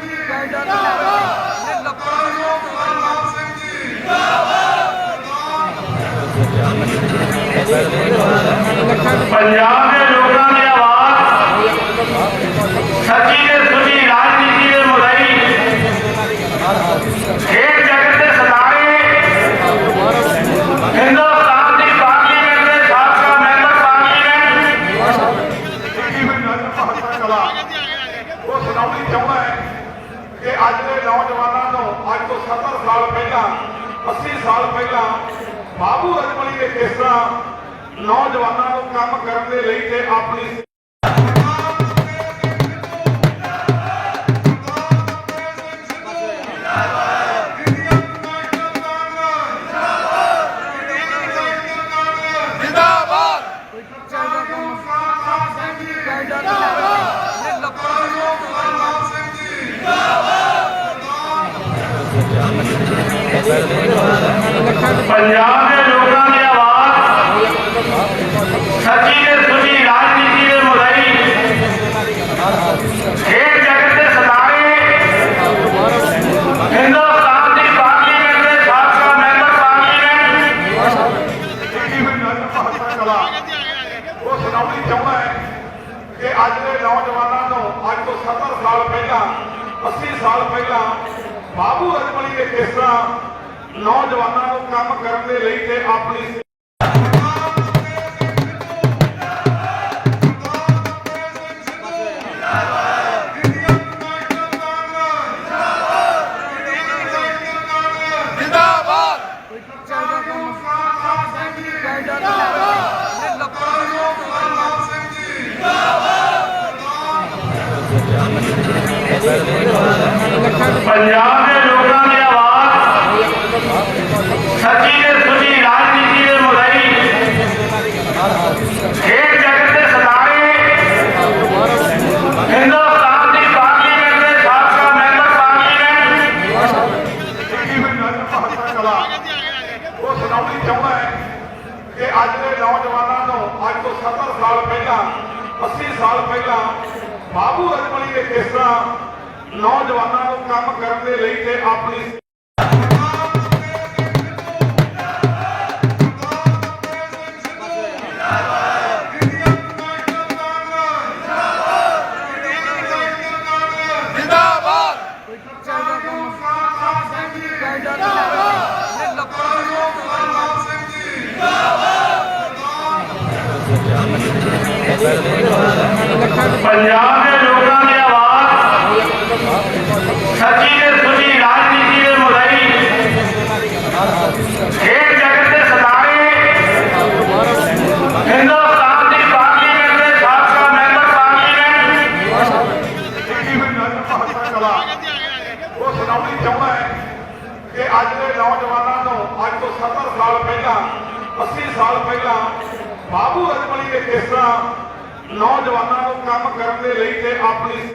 ਕੈਂਡਾ ਨੇ ਲੱਪਾਂ ਨੂੰ ਗੁਰਨਾਮ ਸਿੰਘ ਜੀ ਜਿੰਦਾਬਾਦ ਪੰਜਾਬ ਦੇ ਲੋਕਾਂ ਦੀ ਆਵਾਜ਼, ਸੱਚੀ ਦੇ ਸੁਣੀ ਰਾਜਨੀਤੀ ਦੇ ਮੁਦਾਈ, ਖੇਡ ਜਗਤ ਦੇ ਸਤਾਰੇ ਹਿੰਦੂ ਉਹ ਸੁਣਾਉਣੀ ਚਾਹੁੰਦਾ ਹੈ। ਕਿ ਅੱਜ ਦੇ ਨੌਜਵਾਨਾਂ ਨੂੰ ਅੱਜ ਤੋਂ 70 ਸਾਲ ਪਹਿਲਾਂ 80 ਸਾਲ ਪਹਿਲਾਂ ਬਾਬੂ ਰਜਮਲੀ ਨੇ ਕਿਸ ਤਰ੍ਹਾਂ ਨੌਜਵਾਨਾਂ ਨੂੰ ਕੰਮ ਕਰਨ ਦੇ ਲਈ ਤੇ ਆਪਣੀ ਪੰਜਾਬ ਦੇ ਲੋਕਾਂ ਦੀ ਆਵਾਜ਼ ਸੱਚੀ ਤੇ ਸੁੱਚੀ ਰਾਜਨੀਤੀ ਦੇ ਮੁਦਈ। ਖੇਡ ਜਗਤ ਦੇ ਸਤਾਰੇ ਹਿੰਦੁਸਤਾਨ ਦੀ ਪਾਰਲੀਮੈਂਟ ਦੇ ਸਾਬਕਾ ਮੈਂਬਰ ਪਾਰਲੀਮੈਂਟ। ਉਹ ਸੁਣਾਉਣੀ ਚਾਹੁੰਦਾ ਹੈ ਕਿ ਅੱਜ ਦੇ ਨੌਜਵਾਨਾਂ ਨੂੰ ਅੱਜ ਤੋਂ 70 ਸਾਲ ਪਹਿਲਾਂ 80 ਸਾਲ ਪਹਿਲਾਂ ਬਾਬੂ ਰਜਮਲੀ ਨੇ ਕਿਸ ਤਰ੍ਹਾਂ ਨੌਜਵਾਨਾਂ ਨੂੰ ਕੰਮ ਕਰਨ ਦੇ ਲਈ ਤੇ ਆਪਣੀ ਪੰਜਾਬ ਦੇ ਲੋਕਾਂ ਦੀ ਆਵਾਜ਼, ਸੱਚੀ ਤੇ ਸੁੱਚੀ ਰਾਜਨੀਤੀ ਦੇ ਮੁਦਈ। ਖੇਡ ਜਗਤ ਦੇ ਸਤਾਰੇ, ਹਿੰਦੁਸਤਾਨ ਦੀ ਪਾਰਲੀਮੈਂਟ ਦੇ ਸਾਬਕਾ ਮੈਂਬਰ ਪਾਰਲੀਮੈਂਟ। ਉਹ ਸੁਣਾਉਣੀ ਚਾਹੁੰਦਾ ਹੈ ਕਿ ਅੱਜ ਦੇ ਨੌਜਵਾਨਾਂ ਨੂੰ ਅੱਜ ਤੋਂ 70 ਸਾਲ ਪਹਿਲਾਂ 80 ਸਾਲ ਪਹਿਲਾਂ ਬਾਬੂ ਰਜਮਲੀ ਦੇ ਕਿਸ ਤਰ੍ਹਾਂ ਨੌਜਵਾਨਾਂ ਨੂੰ ਕੰਮ ਕਰਨ ਦੇ ਲਈ ਤੇ ਆਪਣੀ ਪੰਜਾਬ ਦੇ ਲੋਕਾਂ ਦੀ ਆਵਾਜ਼, ਸੱਚੀ ਤੇ ਸੁੱਚੀ ਰਾਜਨੀਤੀ ਦੇ ਮੁਦਈ। ਖੇਡ ਜਗਤ ਦੇ ਸਤਾਰੇ, ਹਿੰਦੁਸਤਾਨ ਦੀ ਪਾਰਲੀਮੈਂਟ ਦੇ ਸਾਬਕਾ ਮੈਂਬਰ ਪਾਰਲੀਮੈਂਟ ਉਹ ਸੁਣਾਉਣੀ ਚਾਹੁੰਦਾ ਹੈ ਕਿ ਅੱਜ ਦੇ ਨੌਜਵਾਨਾਂ ਨੂੰ ਅੱਜ ਤੋਂ 70 ਸਾਲ ਪਹਿਲਾਂ 80 ਸਾਲ ਪਹਿਲਾਂ ਬਾਬੂ ਅਜਮਲੀ ਨੇ ਕਿਸ ਤਰ੍ਹਾਂ ਨੌਜਵਾਨਾਂ ਨੂੰ ਕੰਮ ਕਰਨ ਦੇ ਲਈ ਤੇ ਆਪਣੀ